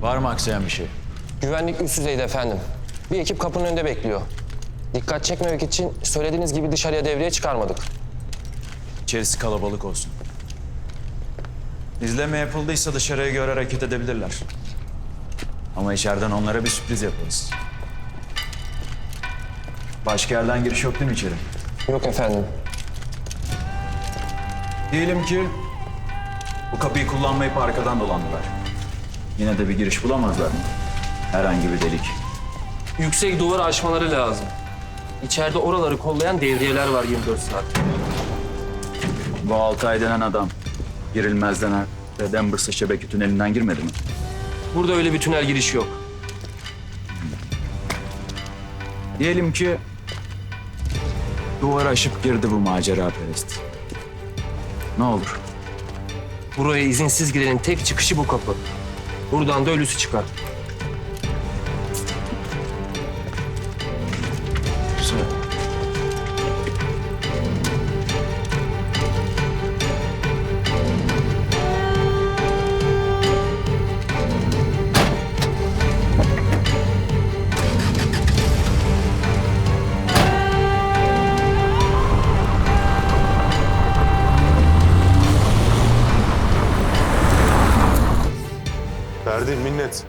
Var mı aksayan bir şey? Güvenlik üst düzeyde efendim. Bir ekip kapının önünde bekliyor. Dikkat çekmemek için söylediğiniz gibi dışarıya devreye çıkarmadık. İçerisi kalabalık olsun. İzleme yapıldıysa dışarıya göre hareket edebilirler. Ama içeriden onlara bir sürpriz yaparız. Başka yerden giriş yok değil mi içeri? Yok efendim. Diyelim ki bu kapıyı kullanmayıp arkadan dolandılar. Yine de bir giriş bulamazlar mı? Herhangi bir delik. Yüksek duvarı aşmaları lazım. İçeride oraları kollayan devriyeler var 24 saat. Bu Altay denen adam girilmez denen ve Denver şebeke tünelinden girmedi mi? Burada öyle bir tünel girişi yok. Diyelim ki duvarı aşıp girdi bu macera perest. Ne olur? Buraya izinsiz girenin tek çıkışı bu kapı. Buradan da ölüsü çıkar. Ferdi, minnet.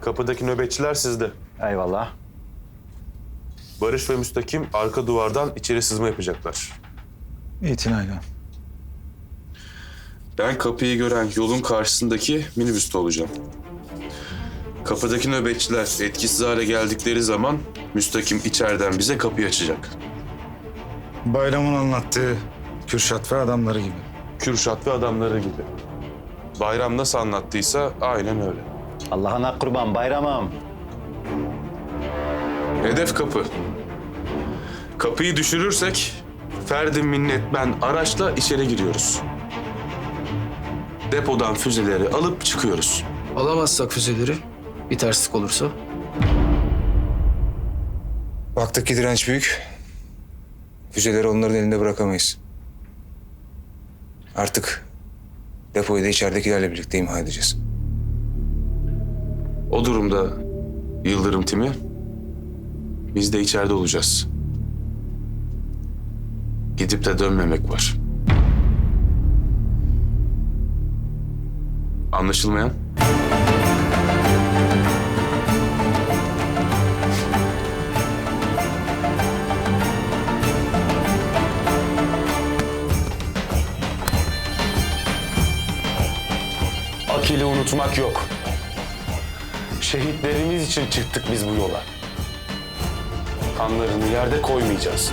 Kapıdaki nöbetçiler sizde. Eyvallah. Barış ve Müstakim arka duvardan içeri sızma yapacaklar. İtinayla. Ben kapıyı gören yolun karşısındaki minibüste olacağım. Kapıdaki nöbetçiler etkisiz hale geldikleri zaman Müstakim içeriden bize kapıyı açacak. Bayramın anlattığı Kürşat ve adamları gibi. Kürşat ve adamları gibi. Bayram nasıl anlattıysa aynen öyle. Allah'ına kurban bayramım. Hedef kapı. Kapıyı düşürürsek Ferdi, Minnet, ben araçla içeri giriyoruz. Depodan füzeleri alıp çıkıyoruz. Alamazsak füzeleri, bir terslik olursa. Baktık ki direnç büyük. Füzeleri onların elinde bırakamayız. Artık depoyu da içeridekilerle birlikte imha edeceğiz. O durumda Yıldırım Timi biz de içeride olacağız. Gidip de dönmemek var. Anlaşılmayan? Akil'i unutmak yok. Şehitlerimiz için çıktık biz bu yola. Kanlarını yerde koymayacağız.